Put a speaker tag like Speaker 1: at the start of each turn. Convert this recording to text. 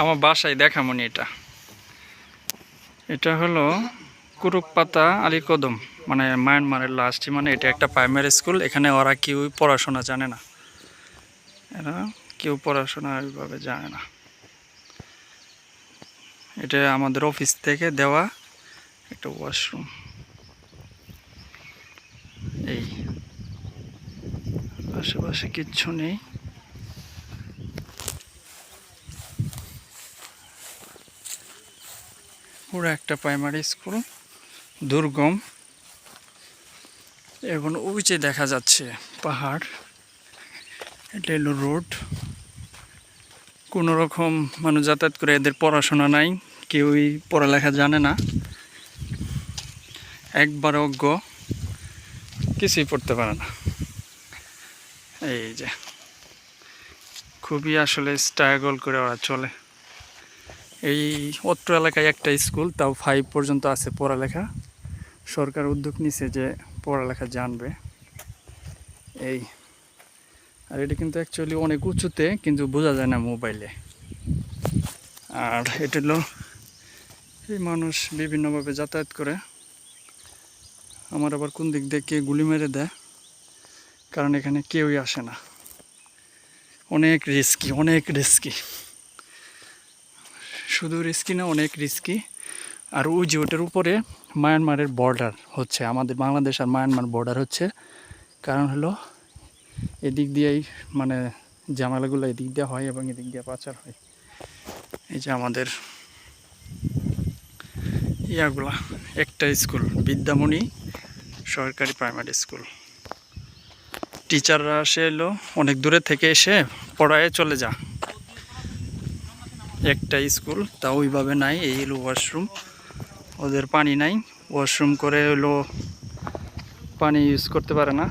Speaker 1: আমার বাসায় দেখামনি এটা। এটা হলো কুরুকপাতা আলী কদম মানে মায়ানমারের লাস্ট মানে এটা একটা প্রাইমারি স্কুল এখানে ওরা কেউ পড়াশোনা জানে না। এরা কেউ পড়াশোনা ওইভাবে জানে না। এটা আমাদের অফিস থেকে দেওয়া একটা ওয়াশরুম এই। আশেপাশে কিচ্ছু নেই। পুরো একটা প্রাইমারি স্কুল দুর্গম। এখন ওই দেখা যাচ্ছে, পাহাড়। এটা হলো রোড কোনো রকম মানুষ যাতায়াত করে, এদের পড়াশোনা নাই, কেউই পড়ালেখা জানে না। একবার অজ্ঞ, কিছুই পড়তে পারে না। এই যে, খুবই আসলে স্ট্রাগল করে ওরা চলে। এই অত্র এলাকায় একটা স্কুল, তাও ফাইভ পর্যন্ত আছে পড়ালেখা। সরকার উদ্যোগ নিছে যে পড়ালেখা জানবে। এই, আর এটা কিন্তু অ্যাকচুয়ালি অনেক উঁচুতে, কিন্তু বোঝা যায় না মোবাইলে আর এটা হলো এই মানুষ বিভিন্নভাবে যাতায়াত করে। আমার আবার কোন দিক দিয়ে কে গুলি মেরে দেয়, কারণ এখানে কেউই আসে না। অনেক রিস্কি অনেক রিস্কি শুধু রিস্কি না, অনেক রিস্কি আর ওই যে ওটার উপরে মায়ানমারের বর্ডার হচ্ছে, আমাদের বাংলাদেশ আর মায়ানমার বর্ডার হচ্ছে। কারণ হলো, এদিক দিয়েই মানে জামালাগুলো এদিক দিয়ে হয় এবং এদিক দিয়ে পাচার হয়। এই যে আমাদের ইয়াগুলা, একটা স্কুল বিদ্যামণি সরকারি প্রাইমারি স্কুল টিচাররা আসে এলো, অনেক দূরে থেকে এসে পড়ায় চলে যা একটা স্কুল তা ওইভাবে নাই, এই হলো ওয়াশরুম ওদের পানি নাই ওয়াশরুম করে হলো পানি ইউজ করতে পারে না।